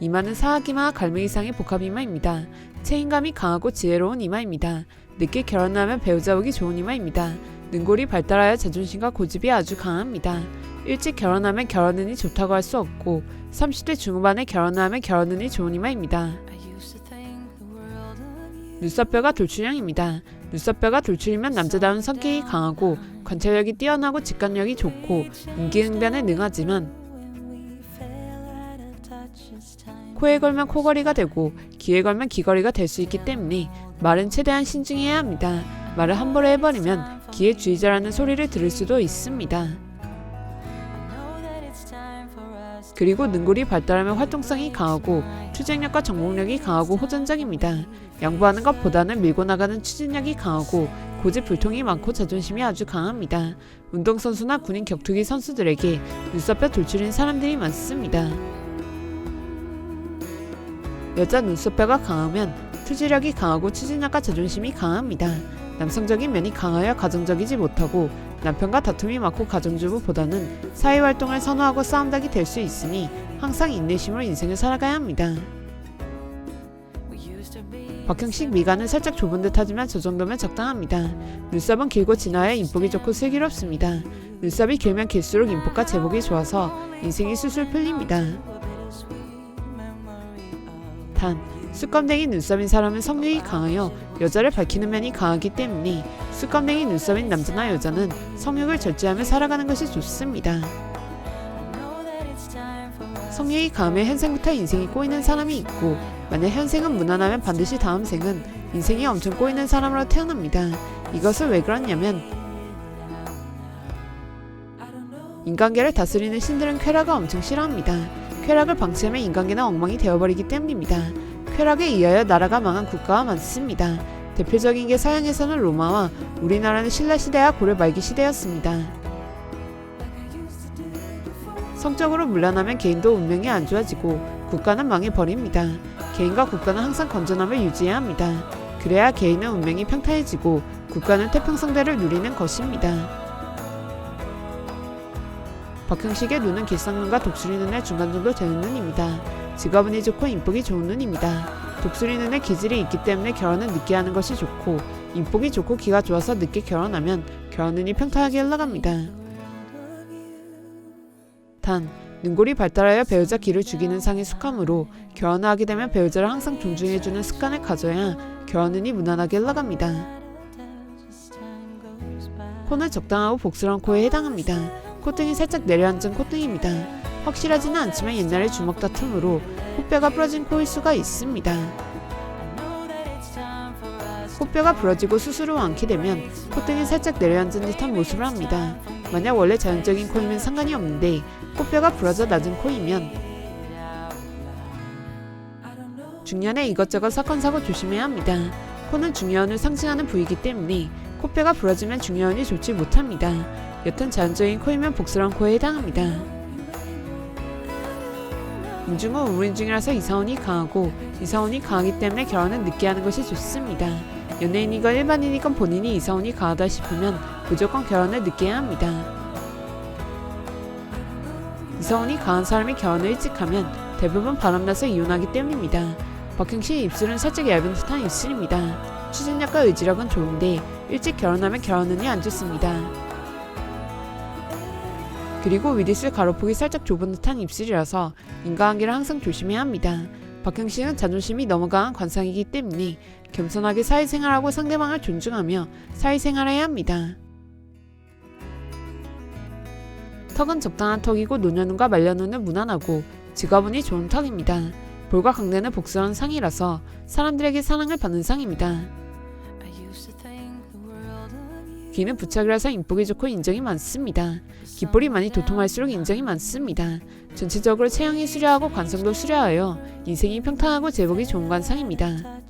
이마는 사하기마 갈매기상의 복합 이마입니다. 체인감이 강하고 지혜로운 이마입니다. 늦게 결혼하면 배우자 오기 좋은 이마입니다. 능골이 발달하여 자존심과 고집이 아주 강합니다. 일찍 결혼하면 결혼운이 좋다고 할 수 없고 30대 중후반에 결혼하면 결혼운이 좋은 이마입니다. 눈썹뼈가 돌출형입니다. 눈썹뼈가 돌출이면 남자다운 성격이 강하고 관찰력이 뛰어나고 직관력이 좋고 임기응변에 능하지만 코에 걸면 코걸이가 되고 귀에 걸면 귀걸이가 될 수 있기 때문에 말은 최대한 신중해야 합니다. 말을 함부로 해버리면 귀에 주의자라는 소리를 들을 수도 있습니다. 그리고 능골이 발달하면 활동성이 강하고 추진력과 정복력이 강하고 호전적입니다. 양보하는 것보다는 밀고 나가는 추진력이 강하고 고집 불통이 많고 자존심이 아주 강합니다. 운동선수나 군인 격투기 선수들에게 눈썹뼈 돌출인 사람들이 많습니다. 여자 눈썹뼈가 강하면 투지력이 강하고 추진력과 자존심이 강합니다. 남성적인 면이 강하여 가정적이지 못하고 남편과 다툼이 많고 가정주부보다는 사회활동을 선호하고 싸움닭이 될 수 있으니 항상 인내심으로 인생을 살아가야 합니다. 박형식 미간은 살짝 좁은 듯 하지만 저 정도면 적당합니다. 눈썹은 길고 진하여 인복이 좋고 슬기롭습니다. 눈썹이 길면 길수록 인복과 제복이 좋아서 인생이 술술 풀립니다. 단, 수검댕이 눈썹인 사람은 성욕이 강하여 여자를 밝히는 면이 강하기 때문에 수검댕이 눈썹인 남자나 여자는 성욕을 절제하며 살아가는 것이 좋습니다. 성욕이 강하면 현생부터 인생이 꼬이는 사람이 있고 만약 현생은 무난하면 반드시 다음 생은 인생이 엄청 꼬이는 사람으로 태어납니다. 이것을 왜 그러냐면 인간계를 다스리는 신들은 쾌락을 엄청 싫어합니다. 쾌락을 방치하면 인간계는 엉망이 되어버리기 때문입니다. 쾌락에 의하여 나라가 망한 국가가 많습니다. 대표적인 게 서양에서는 로마와 우리나라는 신라시대와 고려 말기 시대였습니다. 성적으로 물러나면 개인도 운명이 안 좋아지고 국가는 망해버립니다. 개인과 국가는 항상 건전함을 유지해야 합니다. 그래야 개인의 운명이 평탄해지고 국가는 태평성대를 누리는 것입니다. 박형식의 눈은 길상눈과 독수리 눈의 중간 정도 되는 눈입니다. 직업운이 좋고 인복이 좋은 눈입니다. 독수리 눈에 기질이 있기 때문에 결혼은 늦게 하는 것이 좋고 인복이 좋고 기가 좋아서 늦게 결혼하면 결혼운이 평탄하게 흘러갑니다. 단 눈골이 발달하여 배우자 기를 죽이는 상에 속하므로 결혼을 하게 되면 배우자를 항상 존중해주는 습관을 가져야 결혼운이 무난하게 흘러갑니다. 코는 적당하고 복스러운 코에 해당합니다. 콧등이 살짝 내려앉은 콧등입니다. 확실하지는 않지만 옛날에 주먹 다툼으로 코뼈가 부러진 코일 수가 있습니다. 코뼈가 부러지고 수술을 완치 되면 콧등이 살짝 내려앉은 듯한 모습을 합니다. 만약 원래 자연적인 코이면 상관이 없는데 코뼈가 부러져 낮은 코이면 중년에 이것저것 사건 사고 조심해야 합니다. 코는 중요한을 상징하는 부위이기 때문에 코뼈가 부러지면 중요한이 좋지 못합니다. 여튼 자연적인 코이면 복스러운 코에 해당합니다. 인중은 우인중이라서 이사원이 강하고 이사원이 강하기 때문에 결혼은 늦게 하는 것이 좋습니다. 연예인이건 일반인이건 본인이 이사원이 강하다 싶으면 무조건 결혼을 늦게 합니다. 이사원이 강한 사람이 결혼을 일찍 하면 대부분 바람나서 이혼하기 때문입니다. 박형식의 입술은 살짝 얇은 듯한 입술입니다. 추진력과 의지력은 좋은데 일찍 결혼하면 결혼운이 안 좋습니다. 그리고 윗입술 가로폭이 살짝 좁은 듯한 입술이라서 인과관계를 항상 조심해야 합니다. 박형식은 자존심이 너무 강한 관상이기 때문에 겸손하게 사회생활하고 상대방을 존중하며 사회생활해야 합니다. 턱은 적당한 턱이고 노년눈과 말년눈은 무난하고 직업운이 좋은 턱입니다. 볼과 강대는 복스러운 상이라서 사람들에게 사랑을 받는 상입니다. 귀는 부착이라서 인복이 좋고 인정이 많습니다. 귓볼이 많이 도통할수록 인정이 많습니다. 전체적으로 체형이 수려하고 관성도 수려하여 인생이 평탄하고 제복이 좋은 관상입니다.